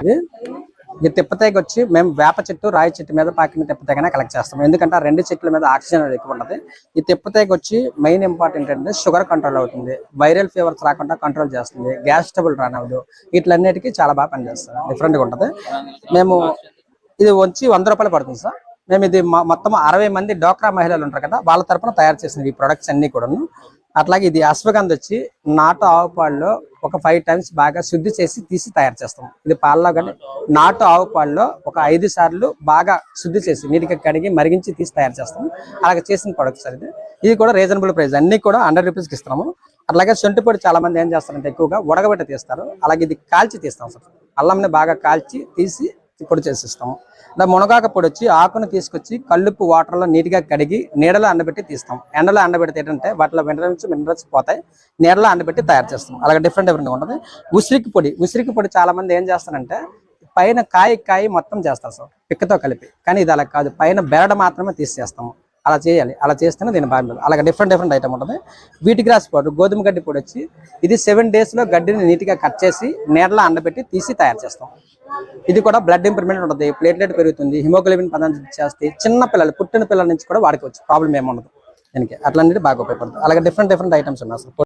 ఇది. ఈ తిప్పతేగ వచ్చి మేము వేప చెట్టు రాయి చెట్టు మీద పాకిన తిప్పతేగనే కలెక్ట్ చేస్తాం. ఎందుకంటే ఆ రెండు చెట్ల మీద ఆక్సిజన్ అనేది ఎక్కువ ఉంటుంది. ఈ తిప్పతేగ వచ్చి మెయిన్ ఇంపార్టెంట్ అంటే షుగర్ కంట్రోల్ అవుతుంది. వైరల్ ఫీవర్స్ రాకుండా కంట్రోల్ చేస్తుంది. గ్యాస్ ట్రబుల్ రానవదు. వీటిలన్నిటికీ చాలా బాగా పనిచేస్తుంది. డిఫరెంట్గా ఉంటుంది. మేము ఇది వచ్చి వంద రూపాయలు పడుతుంది సార్. మేము ఇది మొత్తం అరవై మంది డోక్రా మహిళలు ఉంటారు కదా వాళ్ళ తరపున తయారు చేసిన ఈ ప్రొడక్ట్స్ అన్ని కూడాను. అట్లాగే ఇది అశ్వగంధ వచ్చి నాటు ఆవు పాలలో ఒక ఫైవ్ టైమ్స్ బాగా శుద్ధి చేసి తీసి తయారు చేస్తాం. ఇది పాలలో కానీ నాటు ఆవు పాలలో ఒక ఐదు సార్లు బాగా శుద్ధి చేసి నీటిగా కడిగి మరిగించి తీసి తయారు చేస్తాం. అలాగే చేసిన ప్రొడక్ట్ సార్ ఇది. ఇది కూడా రీజనబుల్ ప్రైస్ అన్ని కూడా హండ్రెడ్ రూపీస్కి ఇస్తున్నాము. అట్లాగే సొంటి పొడి చాలా మంది ఏం చేస్తారంటే ఎక్కువగా ఉడకబెట్టి తీస్తారు. అలాగే ఇది కాల్చి తీస్తాం సార్. అల్లంని బాగా కాల్చి తీసి పొడి చేసి ఇస్తాము ఇలా మునగాక పొడి వచ్చి ఆకును తీసుకొచ్చి కల్లుపు వాటర్లో నీట్గా కడిగి నీడలో ఎండబెట్టి తీస్తాం. ఎండలో ఎండబెడితే ఏంటంటే వాటిలో మినరల్స్ మినరల్స్ పోతాయి. నీడలో ఎండబెట్టి తయారు చేస్తాం. అలాగే డిఫరెంట్ డిఫరెంట్ ఉంటుంది. ఉసిరికి పొడి ఉసిరికి పొడి చాలా మంది ఏం చేస్తారంటే పైన కాయ కాయ మొత్తం చేస్తారు సార్ పిక్కతో కలిపి. కానీ ఇది అలా కాదు. పైన బెరడ మాత్రమే తీసేస్తాము. అలా చేయాలి. అలా చేస్తేనే దీని బాగా అలాగే డిఫరెంట్ డిఫరెంట్ ఐటమ్ ఉంటుంది. వీటి గ్రాస్ పౌడర్ గోధుమ గడ్డి పొడి వచ్చి ఇది సెవెన్ డేస్లో గడ్డిని నీట్గా కట్ చేసి నీడలో అండబెట్టి తీసి తయారు చేస్తాం. ఇది కూడా బ్లడ్ ఇంప్రూవ్మెంట్ ఉంటుంది. ప్లేట్లెట్ పెరుగుతుంది హిమోగ్లోబిన్ పదార్థం చేస్తే చిన్న పిల్లలు పుట్టిన పిల్లల నుంచి కూడా వాడుకోవచ్చు. ప్రాబ్లం ఏమి ఉండదు. దీనికి అట్లాంటివి బాగా ఉపయోగపడుతుంది. అలాగే డిఫరెంట్ డిఫరెంట్ ఐటమ్స్ ఉన్నాయి అసలు.